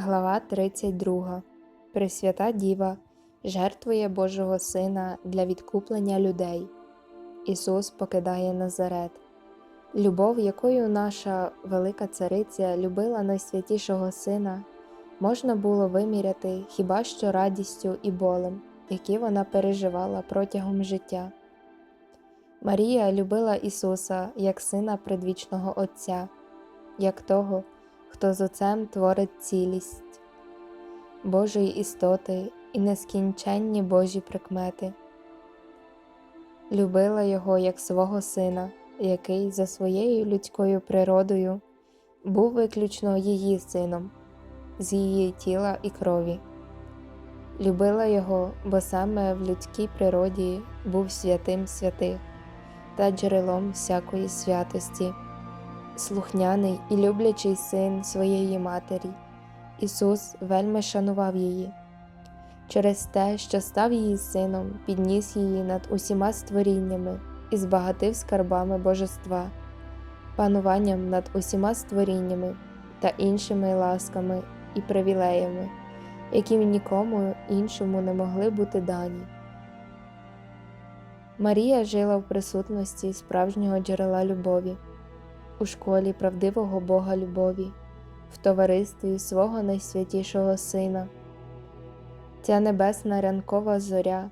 Глава 32. Пресвята Діва жертвує Божого Сина для відкуплення людей. Ісус покидає Назарет. Любов, якою наша велика цариця любила найсвятішого Сина, можна було виміряти хіба що радістю і болем, які вона переживала протягом життя. Марія любила Ісуса як Сина предвічного Отця, як того, хто з Отцем творить цілість Божої істоти і нескінченні Божі прикмети. Любила Його як свого Сина, який за своєю людською природою був виключно її сином, з її тіла і крові. Любила Його, бо саме в людській природі був святим святих та джерелом всякої святості слухняний і люблячий син своєї матері. Ісус вельми шанував її. Через те, що став її сином, підніс її над усіма створіннями і збагатив скарбами божества, пануванням над усіма створіннями та іншими ласками і привілеями, які нікому іншому не могли бути дані. Марія жила в присутності справжнього джерела любові у школі правдивого Бога любові, в товаристві свого найсвятішого Сина. Ця небесна ранкова зоря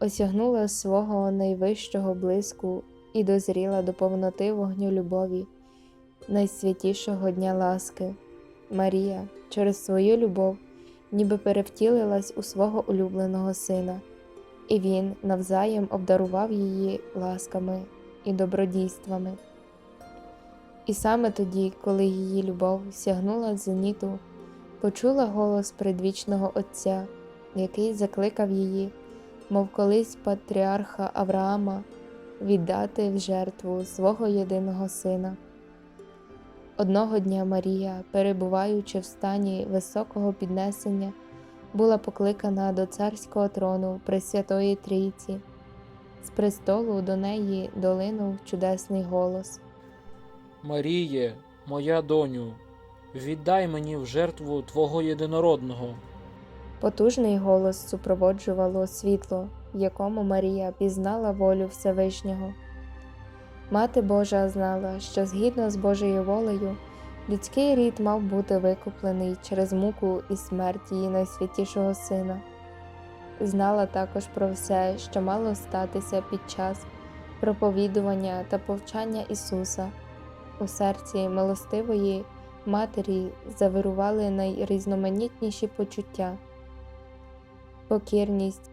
осягнула свого найвищого блиску і дозріла до повноти вогню любові, найсвятішого дня ласки. Марія через свою любов ніби перевтілилась у свого улюбленого сина, і він навзаєм обдарував її ласками і добродійствами. І саме тоді, коли її любов сягнула зеніту, почула голос предвічного Отця, який закликав її, мов колись патріарха Авраама, віддати в жертву свого єдиного сина. Одного дня Марія, перебуваючи в стані високого піднесення, була покликана до царського трону Пресвятої Трійці. З престолу до неї долинув чудесний голос. Маріє, моя доню, віддай мені в жертву Твого єдинородного. Потужний голос супроводжувало світло, в якому Марія пізнала волю Всевишнього. Мати Божа знала, що згідно з Божою волею людський рід мав бути викуплений через муку і смерть її найсвятішого сина. Знала також про все, що мало статися під час проповідування та повчання Ісуса. У серці милостивої матері завирували найрізноманітніші почуття, покірність,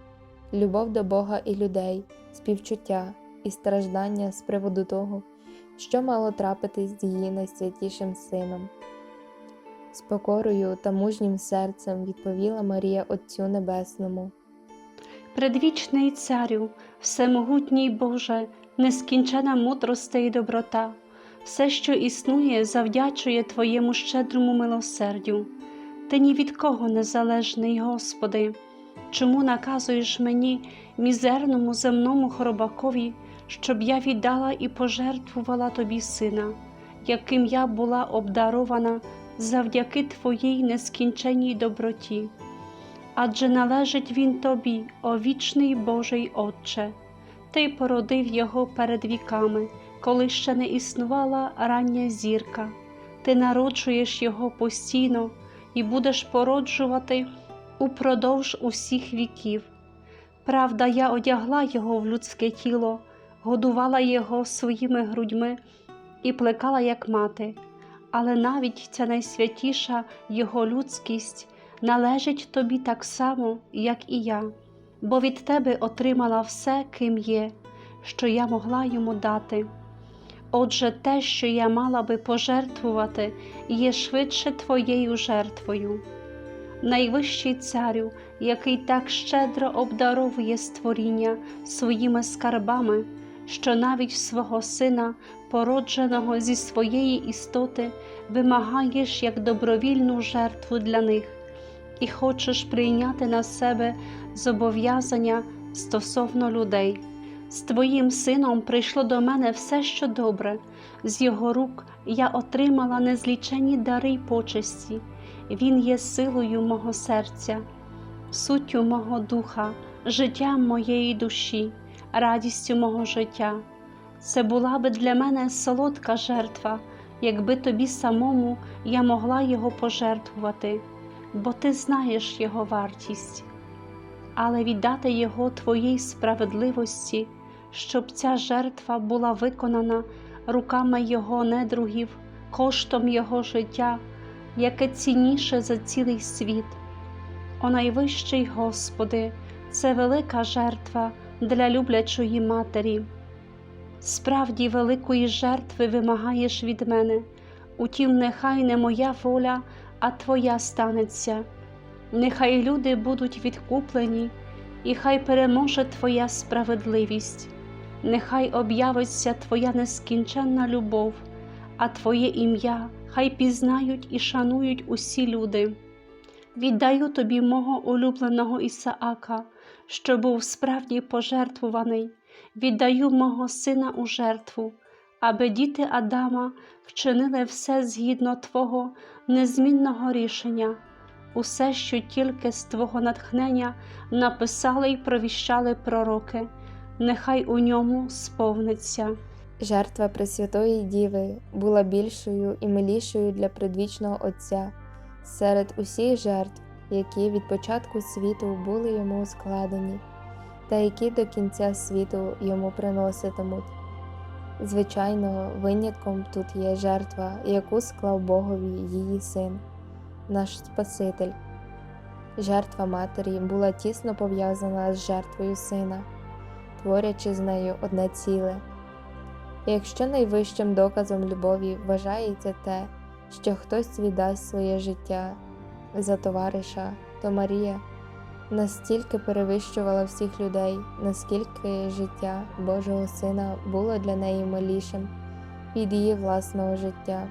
любов до Бога і людей, співчуття і страждання з приводу того, що мало трапитись з її найсвятішим сином. З покорою та мужнім серцем відповіла Марія Отцю Небесному. Предвічний царю, всемогутній Боже, нескінчена мудрости і доброта, все, що існує, завдячує Твоєму щедрому милосердю. Ти ні від кого не залежний, Господи, чому наказуєш мені, мізерному земному хоробакові, щоб я віддала і пожертвувала Тобі сина, яким я була обдарована завдяки Твоїй нескінченній доброті. Адже належить він тобі, о вічний Божий Отче, Ти породив його перед віками, коли ще не існувала рання зірка, ти народжуєш його постійно і будеш породжувати упродовж усіх віків. Правда, я одягла його в людське тіло, годувала його своїми грудьми і плекала як мати, але навіть ця найсвятіша його людськість належить тобі так само, як і я, бо від тебе отримала все, ким є, що я могла йому дати. Отже, те, що я мала би пожертвувати, є швидше твоєю жертвою. Найвищий царю, який так щедро обдаровує створіння своїми скарбами, що навіть свого сина, породженого зі своєї істоти, вимагаєш як добровільну жертву для них, і хочеш прийняти на себе зобов'язання стосовно людей З Твоїм сином прийшло до мене все, що добре, з його рук я отримала незлічені дари й почесті. Він є силою мого серця, суттю мого духа, життям моєї душі, радістю мого життя. Це була би для мене солодка жертва, якби тобі самому я могла його пожертвувати, бо ти знаєш його вартість. Але віддати його твоїй справедливості, щоб ця жертва була виконана руками його недругів, коштом його життя, яке цінніше за цілий світ. О найвищий Господи, це велика жертва для люблячої матері. Справді великої жертви вимагаєш від мене, утім, нехай не моя воля, а Твоя станеться. Нехай люди будуть відкуплені, і хай переможе Твоя справедливість, нехай об'явиться Твоя нескінченна любов, а Твоє ім'я хай пізнають і шанують усі люди. Віддаю тобі мого улюбленого Ісаака, що був справді пожертвуваний, віддаю мого сина у жертву, аби діти Адама вчинили все згідно Твого незмінного рішення, усе, що тільки з Твого натхнення написали й провіщали пророки, нехай у ньому сповниться. Жертва Пресвятої Діви була більшою і милішою для предвічного Отця серед усіх жертв, які від початку світу були йому складені, та які до кінця світу йому приноситимуть. Звичайно, винятком тут є жертва, яку склав Богові її син, наш Спаситель. Жертва матері була тісно пов'язана з жертвою сина, творячи з нею одне ціле. І Якщо найвищим доказом любові вважається те, що хтось віддасть своє життя за товариша, то Марія настільки перевищувала всіх людей, наскільки життя Божого Сина було для неї малішим від її власного життя.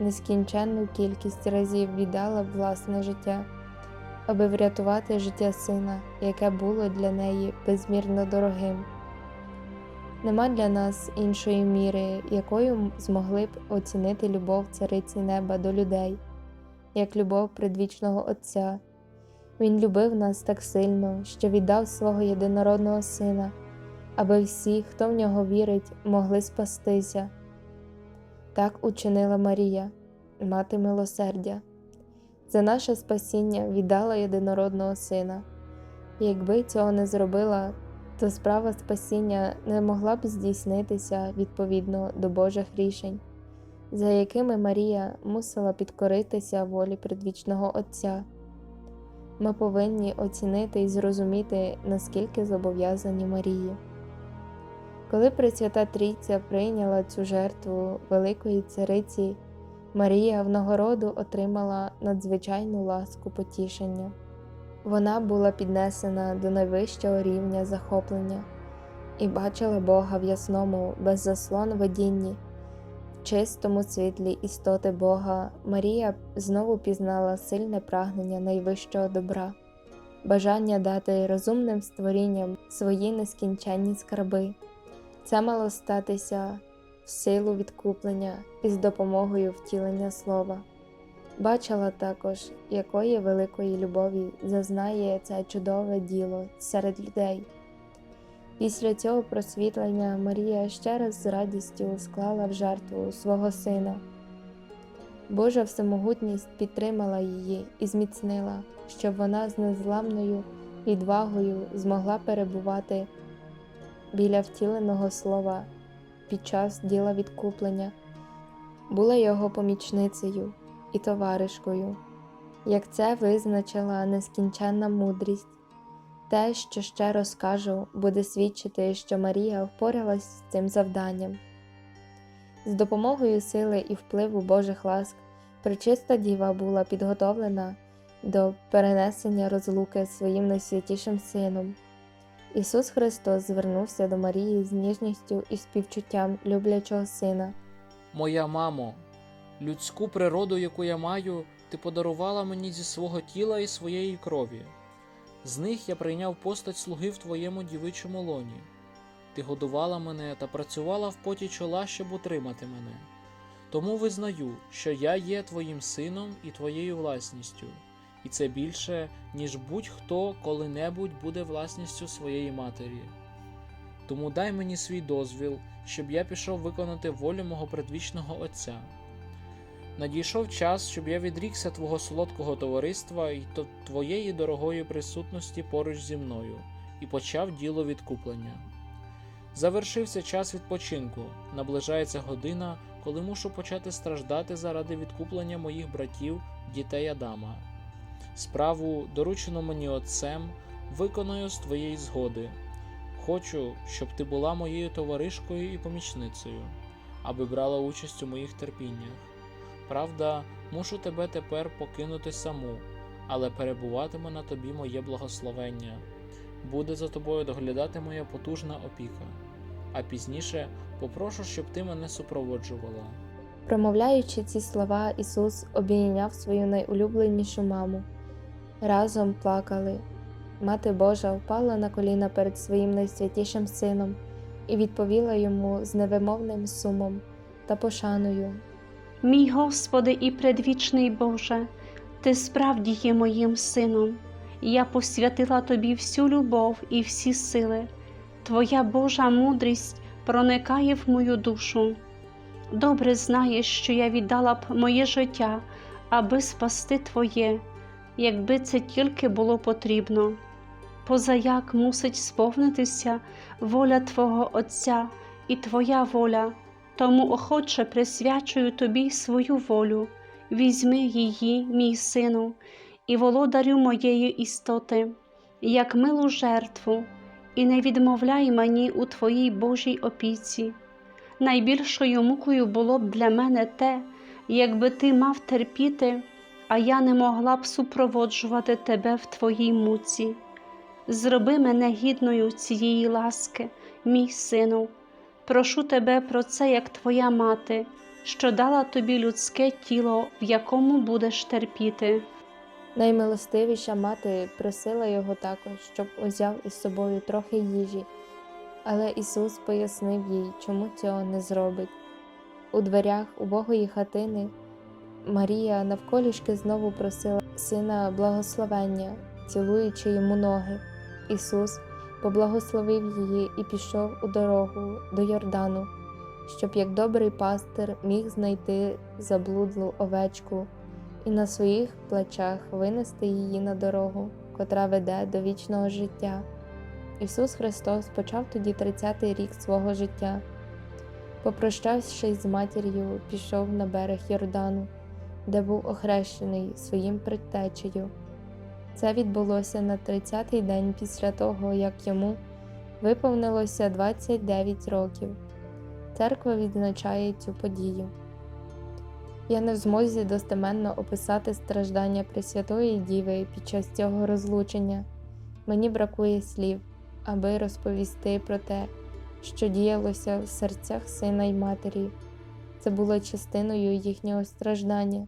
Нескінченну кількість разів віддала власне життя, аби врятувати життя сина, яке було для неї безмірно дорогим. Нема для нас іншої міри, якою змогли б оцінити любов цариці неба до людей, як любов предвічного Отця. Він любив нас так сильно, що віддав свого єдинородного сина, аби всі, хто в нього вірить, могли спастися. Так учинила Марія, мати милосердя. За наше спасіння віддала єдинородного сина. Якби цього не зробила, то справа спасіння не могла б здійснитися відповідно до Божих рішень, за якими Марія мусила підкоритися волі предвічного Отця. Ми повинні оцінити і зрозуміти, наскільки зобов'язані Марії. Коли Пресвята Трійця прийняла цю жертву Великої Цариці, Марія в нагороду отримала надзвичайну ласку потішення. Вона була піднесена до найвищого рівня захоплення і бачила Бога в ясному, беззаслон видінні, в чистому світлі істоти Бога Марія знову пізнала сильне прагнення найвищого добра, бажання дати розумним створінням свої нескінченні скарби. Це мало статися силу відкуплення і з допомогою втілення слова. Бачила також, якої великої любові зазнає це чудове діло серед людей. Після цього просвітлення Марія ще раз з радістю склала в жертву свого сина. Божа всемогутність підтримала її і зміцнила, щоб вона з незламною відвагою змогла перебувати біля втіленого слова під час діла відкуплення, була його помічницею і товаришкою, як це визначила нескінченна мудрість. Те, що ще розкажу, буде свідчити, що Марія впоралась з цим завданням. З допомогою сили і впливу Божих ласк пречиста діва була підготовлена до перенесення розлуки з своїм найсвятішим сином. Ісус Христос звернувся до Марії з ніжністю і співчуттям люблячого сина. Моя мамо, людську природу, яку я маю, ти подарувала мені зі свого тіла і своєї крові. З них я прийняв постать слуги в твоєму дівичому лоні. ти годувала мене та працювала в поті чола, щоб утримати мене. Тому визнаю, що я є твоїм сином і твоєю власністю, і це більше, ніж будь-хто коли-небудь буде власністю своєї матері. Тому дай мені свій дозвіл, щоб я пішов виконати волю мого предвічного Отця. Надійшов час, щоб я відрікся твого солодкого товариства і твоєї дорогої присутності поруч зі мною і почав діло відкуплення. Завершився час відпочинку, наближається година, коли мушу почати страждати заради відкуплення моїх братів, дітей Адама. Справу, доручену мені отцем, виконую з твоєї згоди. Хочу, щоб ти була моєю товаришкою і помічницею, аби брала участь у моїх терпіннях. Правда, мушу тебе тепер покинути саму, але перебуватиме на тобі моє благословення. Буде за тобою доглядати моя потужна опіка. А пізніше попрошу, щоб ти мене супроводжувала. Промовляючи ці слова, Ісус обійняв свою найулюбленішу маму. Разом плакали. Мати Божа впала на коліна перед своїм найсвятішим сином і відповіла йому з невимовним сумом та пошаною. Мій Господи і предвічний Боже, Ти справді є моїм сином. Я посвятила Тобі всю любов і всі сили. Твоя Божа мудрість проникає в мою душу. Добре знаєш, що я віддала б моє життя, аби спасти Твоє, якби це тільки було потрібно. Позаяк мусить сповнитися воля Твого Отця і Твоя воля, тому охоче присвячую Тобі свою волю, візьми її, мій сину, і володарю моєї істоти, як милу жертву, і не відмовляй мені у Твоїй Божій опіці. Найбільшою мукою було б для мене те, якби ти мав терпіти, а я не могла б супроводжувати тебе в Твоїй муці. Зроби мене гідною цієї ласки, мій сину. Прошу тебе про це, як твоя мати, що дала тобі людське тіло, в якому будеш терпіти. Наймилостивіша мати просила його також, щоб узяв із собою трохи їжі, але Ісус пояснив їй, чому цього не зробить. У дверях убогої хатини Марія навколішки знову просила сина благословення, цілуючи йому ноги. Ісус поблагословив її і пішов у дорогу до Йордану, щоб як добрий пастир міг знайти заблудлу овечку і на своїх плечах винести її на дорогу, котра веде до вічного життя. Ісус Христос почав тоді 30-й рік свого життя. Попрощавшись з матір'ю, пішов на берег Йордану, де був охрещений своїм предтечею. Це відбулося на 30-й день після того, як йому виповнилося 29 років. Церква відзначає цю подію. Я не в змозі достеменно описати страждання Пресвятої Діви під час цього розлучення. Мені бракує слів, аби розповісти про те, що діялося в серцях сина й матері. Це було частиною їхнього страждання,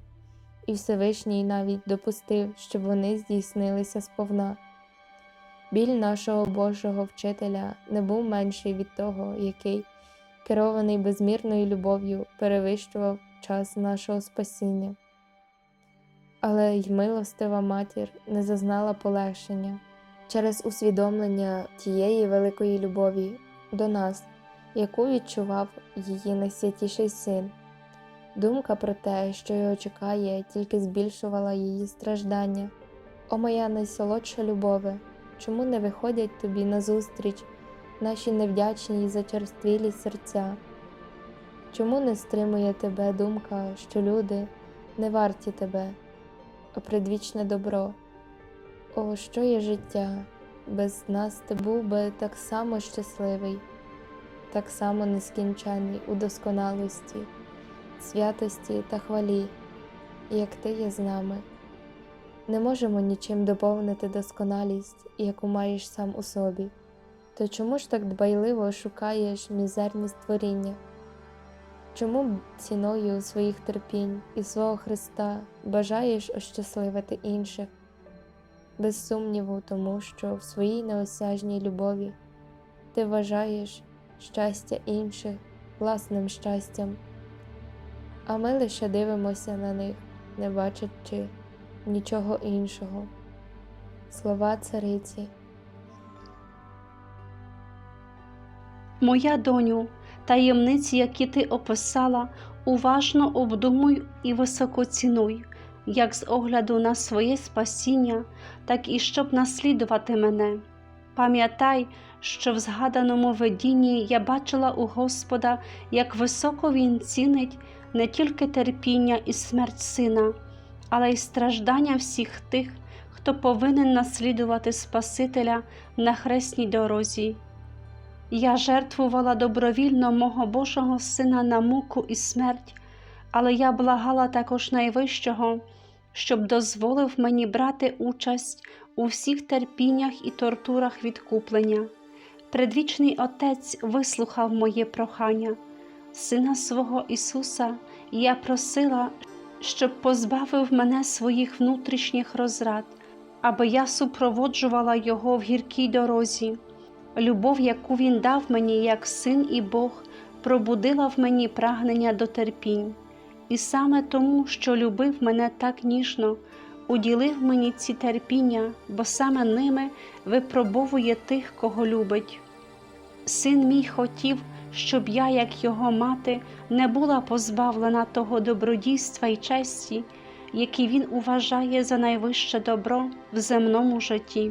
і Всевишній навіть допустив, щоб вони здійснилися сповна. Біль нашого Божого вчителя не був менший від того, який, керований безмірною любов'ю, перевищував час нашого спасіння. Але й милостива матір не зазнала полегшення через усвідомлення тієї великої любові до нас, яку відчував її найсвятіший син. Думка про те, що його чекає, тільки збільшувала її страждання. О моя найсолодша любове, чому не виходять тобі назустріч наші невдячні й зачерствілі серця? Чому не стримує тебе думка, що люди не варті тебе, о предвічне добро? О, що є життя? Без нас ти був би так само щасливий, так само нескінчений у досконалості, святості та хвалі, як ти є з нами. Не можемо нічим доповнити досконалість, яку маєш сам у собі. То чому ж так дбайливо шукаєш мізерні створіння? Чому ціною своїх терпінь і свого Христа бажаєш ощасливити інших? Без сумніву, тому що в своїй неосяжній любові ти вважаєш, щастя інших власним щастям, а ми лише дивимося на них, не бачачи нічого іншого. Слова цариці. Моя доню, таємниці, які ти описала, уважно обдумуй і високо цінуй, як з огляду на своє спасіння, так і щоб наслідувати мене. Пам'ятай, що в згаданому видінні я бачила у Господа, як високо Він цінить не тільки терпіння і смерть сина, але й страждання всіх тих, хто повинен наслідувати Спасителя на хресній дорозі. Я жертвувала добровільно мого Божого Сина на муку і смерть, але я благала також Найвищого, щоб дозволив мені брати участь у всіх терпіннях і тортурах відкуплення. Предвічний Отець вислухав моє прохання. Сина свого Ісуса я просила, щоб позбавив мене своїх внутрішніх розрад, аби я супроводжувала Його в гіркій дорозі. Любов, яку Він дав мені як син і Бог, пробудила в мені прагнення до терпінь, і саме тому, що любив мене так ніжно, уділив мені ці терпіння, бо саме ними випробовує тих, кого любить. Син мій хотів, щоб я, як його мати, не була позбавлена того добродійства і честі, які він вважає за найвище добро в земному житті.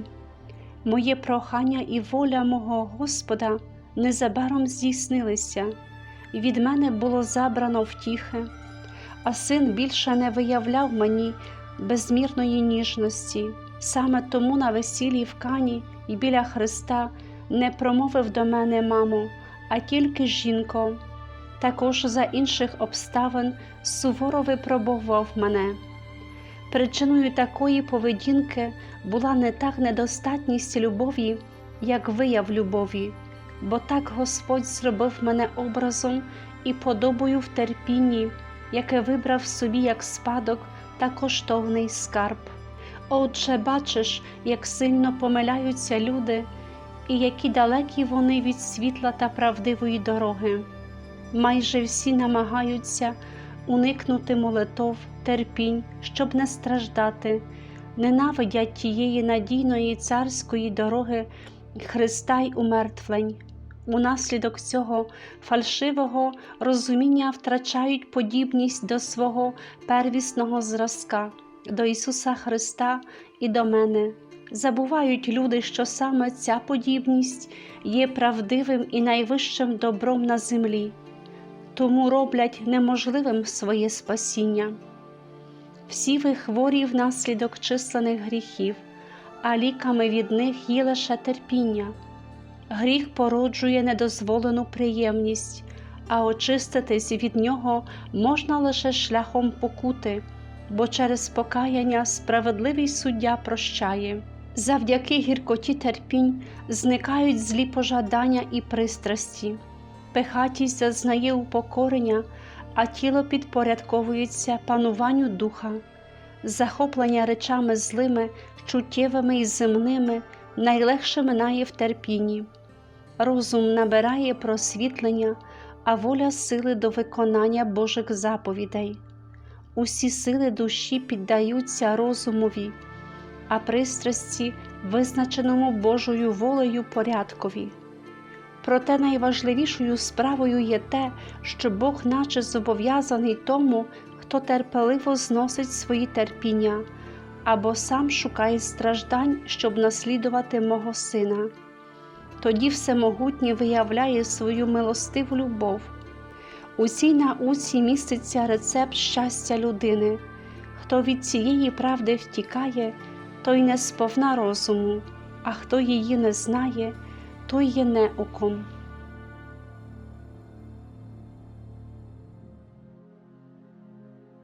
Моє прохання і воля мого Господа незабаром здійснилися, від мене було забрано втіхи, а син більше не виявляв мені безмірної ніжності. Саме тому на весіллі в Кані і біля Христа не промовив до мене, мамо, а тільки жінко. Також за інших обставин суворо випробував мене. Причиною такої поведінки була не так недостатність любові, як вияв любові, бо так Господь зробив мене образом і подобою в терпінні, яке вибрав собі як спадок та коштовний скарб. Отже, бачиш, як сильно помиляються люди, і які далекі вони від світла та правдивої дороги. Майже всі намагаються уникнути молитов, терпінь, щоб не страждати, ненавидять тієї надійної царської дороги Христа й умертвлень. Унаслідок цього фальшивого розуміння втрачають подібність до свого первісного зразка, до Ісуса Христа і до мене. Забувають люди, що саме ця подібність є правдивим і найвищим добром на землі тому роблять неможливим своє спасіння. Всі ви хворі внаслідок численних гріхів, а ліками від них є лише терпіння. Гріх породжує недозволену приємність, а очиститись від нього можна лише шляхом покути, бо через покаяння справедливий суддя прощає. Завдяки гіркоті терпінь зникають злі пожадання і пристрасті пихатість зазнає упокорення, а тіло підпорядковується пануванню духа, захоплення речами злими, чуттєвими і земними найлегше минає в терпінні. Розум набирає просвітлення, а воля сили до виконання Божих заповідей. Усі сили душі піддаються розумові, а пристрасті визначеному Божою волею порядкові. Проте найважливішою справою є те, що Бог наче зобов'язаний тому, хто терпеливо зносить свої терпіння, або сам шукає страждань, щоб наслідувати мого сина. Тоді Всемогутнє виявляє свою милостиву любов. У цій науці міститься рецепт щастя людини. Хто від цієї правди втікає, той не сповна розуму, а хто її не знає, той є неуком.